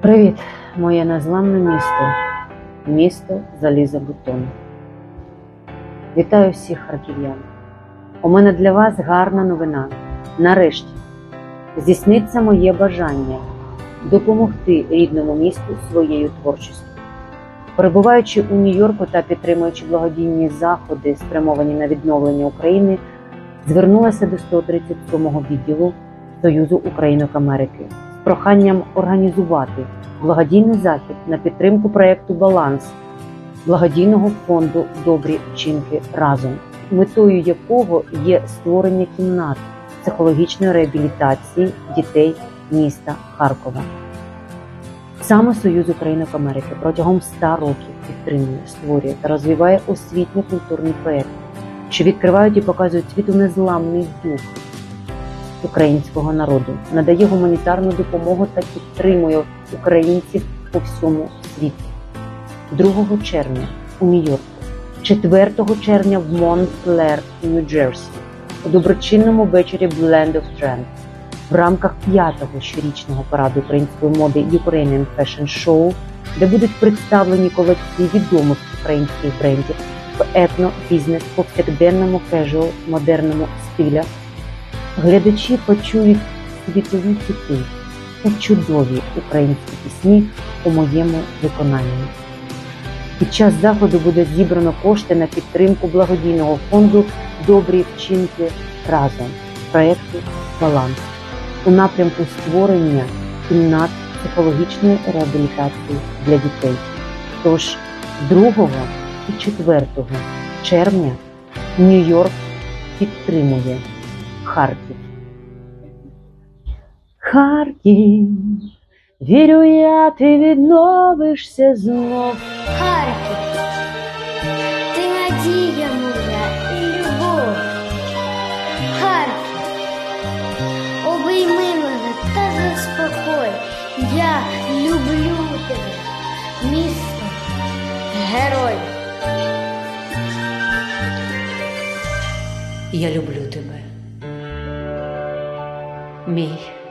Привіт, моє незламне місто, місто залізобетону. Вітаю всіх харків'ян. У мене для вас гарна новина. Нарешті здійсниться моє бажання допомогти рідному місту своєю творчістю. Перебуваючи у Нью-Йорку та підтримуючи благодійні заходи, спрямовані на відновлення України, звернулася до 137-го відділу Союзу Українок Америки проханням організувати благодійний захід на підтримку проекту Баланс благодійного фонду Добрі вчинки разом, метою якого є створення кімнат психологічної реабілітації дітей міста Харкова. Саме Союз Українок Америки протягом 100 років підтримує, створює та розвиває освітньо-культурні проекти, що відкривають і показують світу незламний дух українського народу, надає гуманітарну допомогу та підтримує українців по всьому світі. 2 червня у Нью-Йорку, 4 червня в Монклер, Нью-Джерсі, у доброчинному вечорі Blend of Trend в рамках п'ятого щорічного параду української моди Ukrainian Fashion Show, де будуть представлені колекції відомих українських брендів в етно, бізнес, повсякденному, кежуал, модерному стилях. Глядачі почують світові хіти та чудові українські пісні у моєму виконанні. Під час заходу буде зібрано кошти на підтримку благодійного фонду Добрі вчинки разом проєкту Баланс у напрямку створення кімнат психологічної реабілітації для дітей. Тож 2 і 4 червня Нью-Йорк підтримує Харків. Харків, вірю я, ти відновишся знов. Харків, ти надія моя і любов. Харків, обійми мене та заспокой. Я люблю тебе, місто, герой. Я люблю тебе. me.